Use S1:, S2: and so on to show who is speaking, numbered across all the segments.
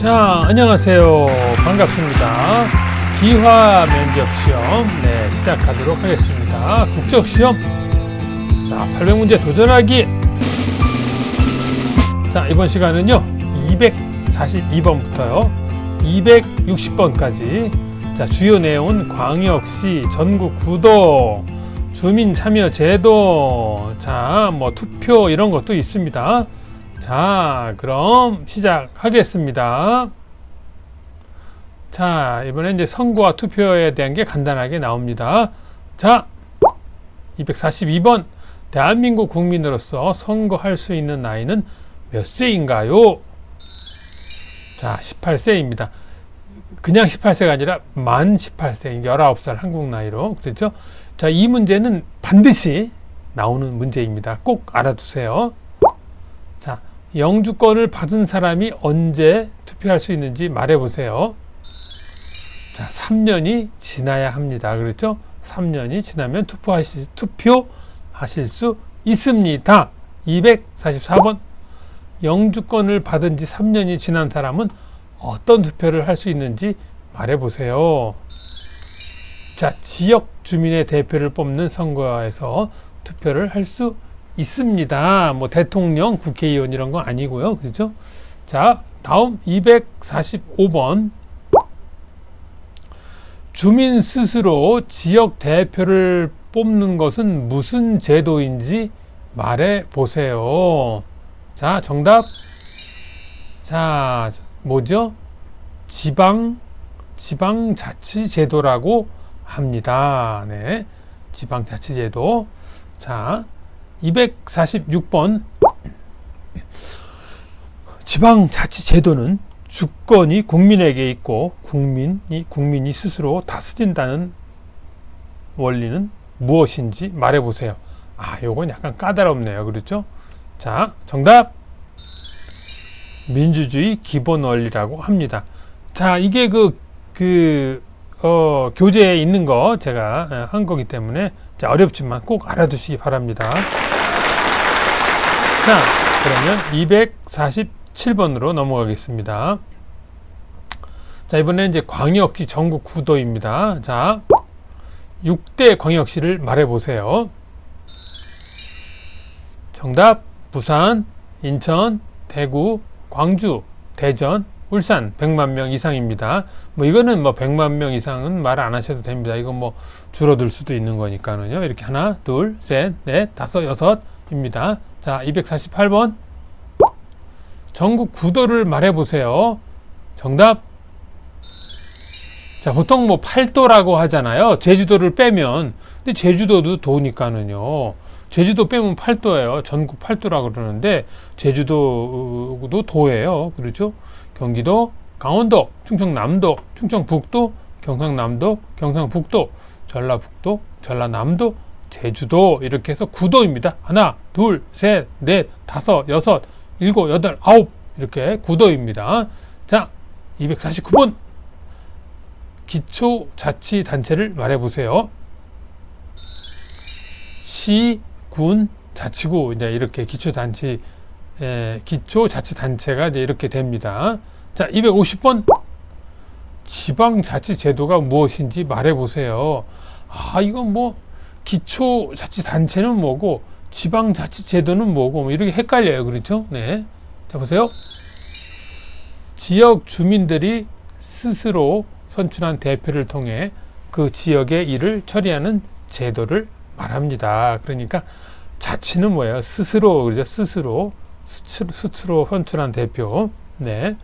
S1: 자, 안녕하세요. 반갑습니다. 기화 면접 시험, 네, 시작하도록 하겠습니다. 국적 시험. 자, 800문제 도전하기. 자, 이번 시간은요, 242번부터요, 260번까지. 자, 주요 내용은 광역시 전국 구도, 주민 참여 제도, 자, 뭐 투표 이런 것도 있습니다. 자, 그럼 시작하겠습니다. 자, 이번엔 이제 선거와 투표에 대한 게 간단하게 나옵니다. 자, 242번. 대한민국 국민으로서 선거할 수 있는 나이는 몇 세인가요? 자, 18세입니다. 그냥 18세가 아니라 만 18세, 19살 한국 나이로. 그렇죠? 자, 이 문제는 반드시 나오는 문제입니다. 꼭 알아두세요. 자, 영주권을 받은 사람이 언제 투표할 수 있는지 말해 보세요. 자, 3년이 지나야 합니다. 그렇죠? 3년이 지나면 투표하실, 투표하실 수 있습니다. 244번. 영주권을 받은 지 3년이 지난 사람은 어떤 투표를 할 수 있는지 말해 보세요. 자, 지역 주민의 대표를 뽑는 선거에서 투표를 할 수 있습니다. 뭐 대통령, 국회의원 이런 거 아니고요. 그렇죠? 자, 다음 245번. 주민 스스로 지역 대표를 뽑는 것은 무슨 제도인지 말해 보세요. 자, 정답. 자, 뭐죠? 지방 지방 자치 제도라고 합니다. 네. 지방 자치 제도. 자, 246번. 지방자치제도는 주권이 국민에게 있고 국민이 국민이 스스로 다스린다는 원리는 무엇인지 말해 보세요. 아, 요건 약간 까다롭네요. 그렇죠? 자, 정답. 민주주의 기본 원리라고 합니다. 자, 이게 그, 그, 어, 교재에 있는 거 제가 어, 한 거기 때문에 자, 어렵지만 꼭 알아두시기 바랍니다. 자, 그러면 247번으로 넘어가겠습니다. 자, 이번엔 이제 광역시 전국 구도입니다. 자, 6대 광역시를 말해 보세요. 정답, 부산, 인천, 대구, 광주, 대전, 울산 100만 명 이상입니다. 뭐 이거는 뭐 100만 명 이상은 말 안 하셔도 됩니다. 이건 뭐 줄어들 수도 있는 거니까는요. 이렇게 하나, 둘, 셋, 넷, 다섯, 여섯입니다. 자, 248번. 전국 구도를 말해 보세요. 정답. 자, 보통 뭐 팔도라고 하잖아요. 제주도를 빼면. 근데 제주도도 도니까는요. 제주도 빼면 팔도예요. 전국 팔도라고 그러는데 제주도도 도예요. 그렇죠? 경기도, 강원도, 충청남도, 충청북도, 경상남도, 경상북도, 전라북도, 전라남도, 제주도 이렇게 해서 구도입니다. 하나, 둘, 셋, 넷, 다섯, 여섯, 일곱, 여덟, 아홉 이렇게 구도입니다. 자, 249번 기초자치단체를 말해보세요. 시, 군, 자치구 이제 이렇게 기초단체 에, 기초자치단체가 이제 이렇게 됩니다. 자, 250번 지방자치제도가 무엇인지 말해보세요. 아, 이건 뭐 기초 자치단체는 뭐고 지방자치제도는 뭐고 뭐 이렇게 헷갈려요. 그렇죠? 네. 자, 보세요. 지역 주민들이 스스로 선출한 대표를 통해 그 지역의 일을 처리하는 제도를 말합니다. 그러니까 자치는 뭐예요? 스스로 그죠? 스스로 스스로, 스스로 선출한 대표. 네.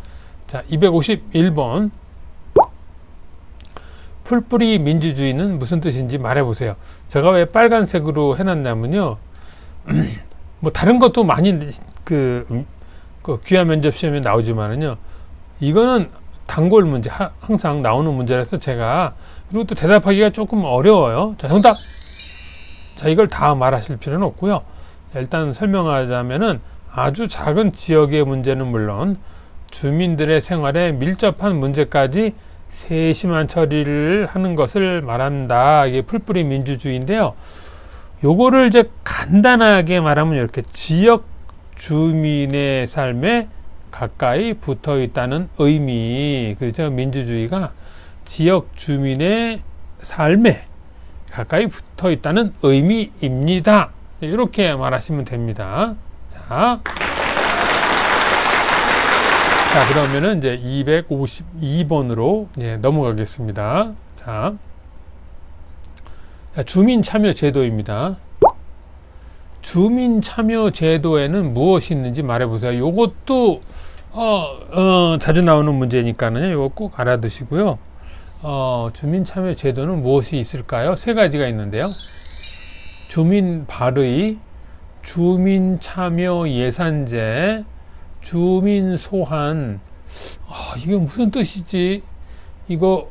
S1: 자, 251번. 풀뿌리 민주주의는 무슨 뜻인지 말해 보세요. 제가 왜 빨간색으로 해놨냐면요. 뭐 다른 것도 많이 그, 음, 그 귀화 면접 시험에 나오지만은요. 이거는 단골 문제 하, 항상 나오는 문제라서 제가 그리고 또 대답하기가 조금 어려워요. 자, 정답. 자, 이걸 다 말하실 필요는 없고요. 자, 일단 설명하자면은 아주 작은 지역의 문제는 물론 주민들의 생활에 밀접한 문제까지 세심한 처리를 하는 것을 말한다. 이게 풀뿌리 민주주의인데요. 요거를 이제 간단하게 말하면 이렇게 지역 주민의 삶에 가까이 붙어 있다는 의미. 그렇죠. 민주주의가 지역 주민의 삶에 가까이 붙어 있다는 의미입니다. 이렇게 말하시면 됩니다. 자. 자, 그러면은 이제 252번으로 예, 넘어가겠습니다. 자. 자, 주민 참여 제도입니다. 주민 참여 제도에는 무엇이 있는지 말해보세요. 요것도 어, 어, 자주 나오는 문제니까는 요거 꼭 알아두시고요. 어, 주민 참여 제도는 무엇이 있을까요? 세 가지가 있는데요. 주민 발의, 주민 참여 예산제, 주민 소환. 아, 이게 무슨 뜻이지? 이거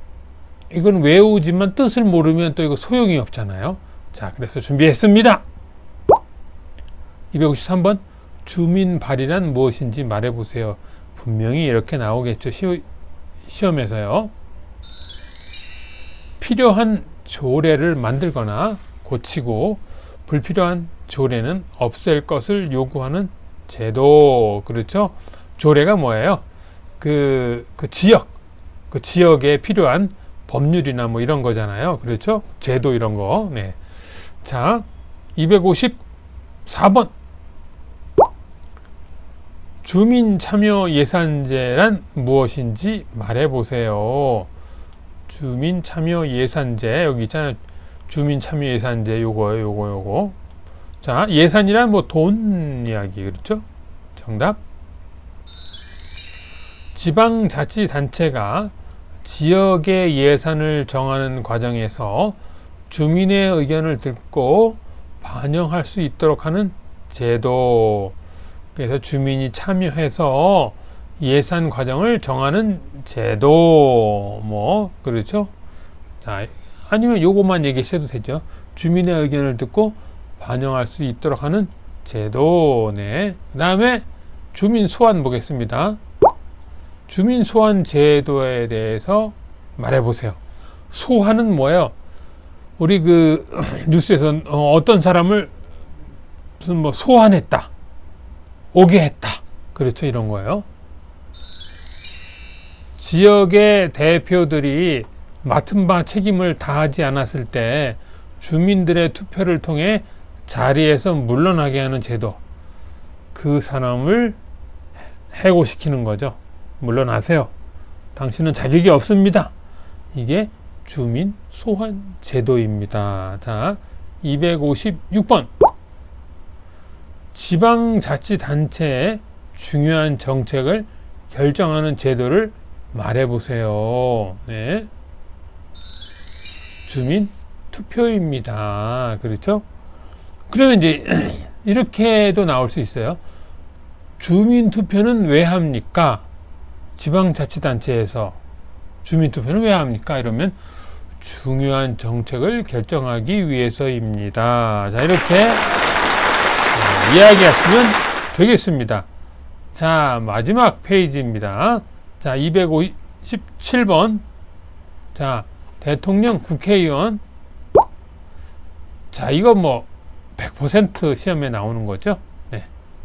S1: 이건 외우지만 뜻을 모르면 또 이거 소용이 없잖아요. 자, 그래서 준비했습니다. 253번 주민 발의란 무엇인지 말해 보세요. 분명히 이렇게 나오겠죠. 시, 시험에서요. 필요한 조례를 만들거나 고치고 불필요한 조례는 없앨 것을 요구하는 제도. 그렇죠? 조례가 뭐예요? 그, 그 지역, 그 지역에 필요한 법률이나 뭐 이런 거잖아요. 그렇죠? 제도 이런 거. 네. 자, 254번. 주민 참여 예산제란 무엇인지 말해 보세요. 주민 참여 예산제 여기 있잖아요. 주민 참여 예산제 요거요, 요거 요거. 자, 예산이란 뭐 돈 이야기 그렇죠? 정답. 지방자치단체가 지역의 예산을 정하는 과정에서 주민의 의견을 듣고 반영할 수 있도록 하는 제도. 그래서 주민이 참여해서 예산 과정을 정하는 제도. 뭐, 그렇죠? 자, 아니면 요것만 얘기하셔도 되죠. 주민의 의견을 듣고 반영할 수 있도록 하는 제도. 네. 그 다음에 주민 소환 보겠습니다. 주민 소환 제도에 대해서 말해 보세요. 소환은 뭐예요? 우리 그 뉴스에서 어, 떤 사람을 무슨 뭐 소환했다, 오게 했다, 그렇죠 이런 거예요. 지역의 대표들이 맡은 바 책임을 다하지 않았을 때 주민들의 투표를 통해 자리에서 물러나게 하는 제도. 그 사람을 해고시키는 거죠. 물러나세요. 당신은 자격이 없습니다. 이게 주민 소환 제도입니다. 자, 256번. 지방자치단체의 중요한 정책을 결정하는 제도를 말해보세요. 네. 주민 투표입니다. 그렇죠? 그러면 이제 이렇게도 나올 수 있어요. 주민 투표는 왜 합니까? 지방자치단체에서 주민 투표는 왜 합니까? 이러면 중요한 정책을 결정하기 위해서입니다. 자, 이렇게 네, 이야기하시면 되겠습니다. 자, 마지막 페이지입니다. 자, 257번. 자, 대통령, 국회의원. 자, 이거 뭐, 100% 시험에 나오는 거죠. 네.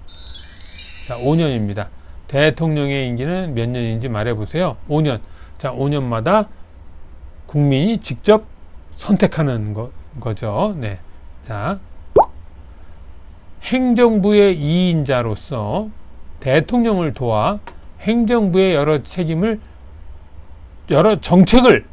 S1: 자, 5년입니다. 대통령의 임기는 몇 년인지 말해보세요. 5년. 자, 5년마다 국민이 직접 선택하는 거, 거죠. 네. 자, 행정부의 2인자로서 대통령을 도와 행정부의 여러 책임을, 여러 정책을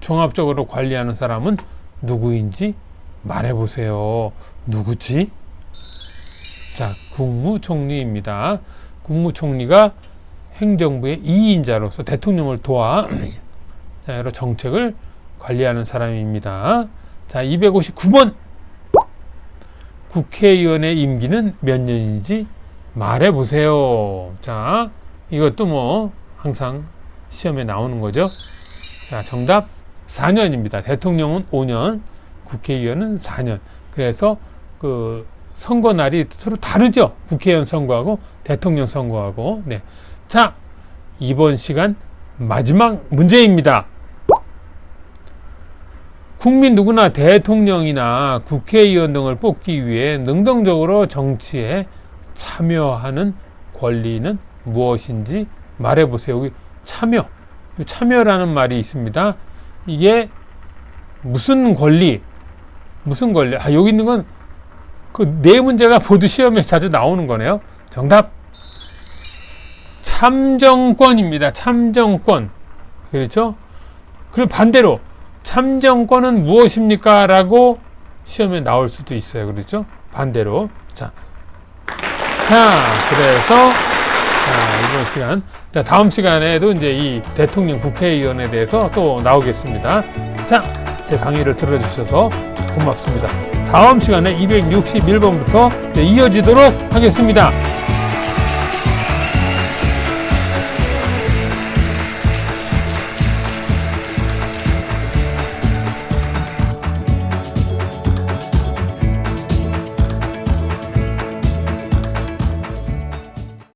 S1: 종합적으로 관리하는 사람은 누구인지 말해보세요. 누구지? 자, 국무총리입니다. 국무총리가 행정부의 2인자로서 대통령을 도와 여러 정책을 관리하는 사람입니다. 자, 259번. 국회의원의 임기는 몇 년인지 말해 보세요. 자, 이것도 뭐 항상 시험에 나오는 거죠. 자, 정답 4년입니다. 대통령은 5년, 국회의원은 4년. 그래서 그 선거 날이 서로 다르죠. 국회의원 선거하고 대통령 선거하고. 네. 자, 이번 시간 마지막 문제입니다. 국민 누구나 대통령이나 국회의원 등을 뽑기 위해 능동적으로 정치에 참여하는 권리는 무엇인지 말해보세요. 여기 참여. 이 참여라는 말이 있습니다. 이게 무슨 권리, 무슨 권리. 아, 여기 있는 건 그 네 문제가 모두 시험에 자주 나오는 거네요. 정답. 참정권입니다. 참정권. 그렇죠? 그리고 반대로 참정권은 무엇입니까? 라고 시험에 나올 수도 있어요. 그렇죠? 반대로. 자. 자, 그래서 자, 이번 시간 자, 다음 시간에도 이제 이 대통령 국회의원에 대해서 또 나오겠습니다. 자, 제 강의를 들어주셔서 고맙습니다. 다음 시간에 261번부터 이어지도록 하겠습니다.